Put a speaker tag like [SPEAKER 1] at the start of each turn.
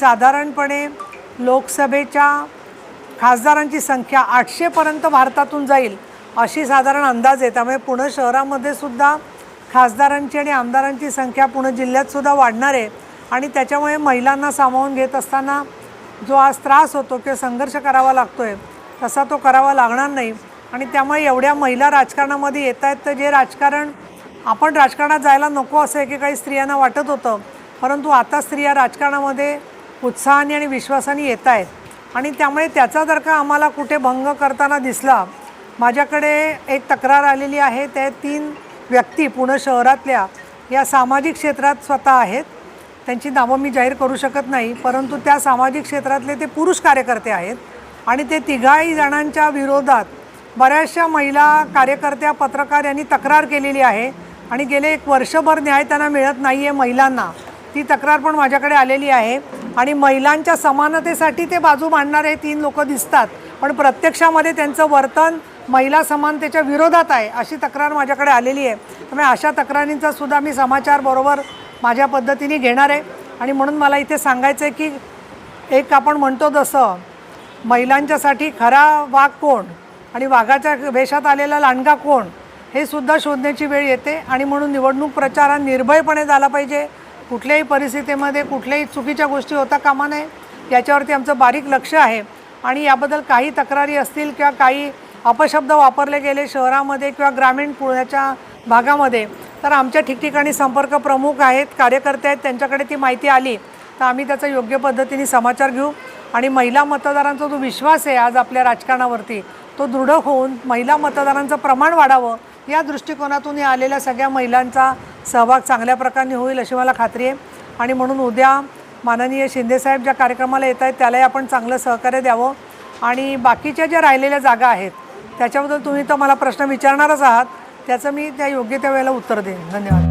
[SPEAKER 1] साधारणपणे लोकसभेच्या खासदारांची संख्या आठशेपर्यंत भारतातून जाईल अशी साधारण अंदाज आहे. त्यामुळे पुणे शहरामध्ये सुद्धा खासदारांची आणि आमदारांची संख्या पुणे जिल्ह्यातसुद्धा वाढणार आहे. आणि त्याच्यामुळे महिलांना सामावून घेत असताना जो आज त्रास होतो किंवा संघर्ष करावा लागतो आहे तसा तो करावा लागणार नाही. आणि त्यामुळे एवढ्या महिला राजकारणामध्ये येत आहेत तर जे राजकारण आपण राजकारणात जायला नको असं एकेकाळी स्त्रियांना वाटत होतं. परंतु आता स्त्रिया राजकारणामध्ये उत्साहाने आणि विश्वासाने येत आहेत आणि त्यामुळे त्याचा जर का आम्हाला कुठे भंग करताना दिसला माझ्याकडे एक तक्रार आलेली आहे. त्या तीन व्यक्ती पुणे शहरातल्या या सामाजिक क्षेत्रात स्वतः आहेत. त्यांची नावं मी जाहीर करू शकत नाही परंतु त्या सामाजिक क्षेत्रातले ते पुरुष कार्यकर्ते आहेत. आणि ते तिघाही जणांच्या विरोधात बऱ्याचशा महिला कार्यकर्त्या पत्रकार यांनी तक्रार केलेली आहे. आणि गेले एक वर्षभर न्याय त्यांना मिळत नाही आहे महिलांना. ती तक्रार पण माझ्याकडे आलेली आहे. आणि महिलांच्या समानतेसाठी ते बाजू मांडणारे तीन लोक दिसतात. पण प्रत्यक्षामध्ये त्यांचं वर्तन महिला समानतेच्या विरोधात आहे अशी तक्रार माझ्याकडे आलेली आहे. त्यामुळे अशा तक्रारींचा सुद्धा मी समाचार बरोबर माझ्या पद्धतीने घेणार आहे. आणि म्हणून मला इथे सांगायचं आहे की एक आपण म्हणतो जसं महिलांच्यासाठी खरा वाघ कोण आणि वाघाच्या वेशात आलेला लांडगा कोण हे सुद्धा शोधण्याची वेळ येते. आणि म्हणून निवडणूक प्रचार हा निर्भयपणे झाला पाहिजे. कुठल्याही परिस्थितीमध्ये कुठल्याही चुकीच्या गोष्टी होता कामा नये. याच्यावरती आमचं बारीक लक्ष आहे. आणि याबद्दल काही तक्रारी असतील किंवा काही अपशब्द वापरले गेले शहरामध्ये किंवा ग्रामीण पुण्याच्या भागामध्ये तर आमच्या ठिकठिकाणी संपर्क प्रमुख आहेत कार्यकर्ते आहेत त्यांच्याकडे ती माहिती आली तर आम्ही त्याचा योग्य पद्धतीने समाचार घेऊ. आणि महिला मतदारांचा जो विश्वास आहे आज आपल्या राजकारणावरती तो दृढ होऊन महिला मतदारांचं प्रमाण वाढावं या दृष्टिकोनातून या आलेल्या सगळ्या महिलांचा सहभाग चांगल्या प्रकारे होईल अशी मला खात्री आहे. आणि म्हणून उद्या माननीय शिंदेसाहेब ज्या कार्यक्रमाला येत आहेत त्यालाही आपण चांगलं सहकार्य द्यावं. आणि बाकीच्या ज्या राहिलेल्या जागा आहेत त्याच्याबद्दल तुम्ही तर मला प्रश्न विचारणारच आहात. त्याचं मी त्या योग्य त्या वेळेला उत्तर देईन. धन्यवाद.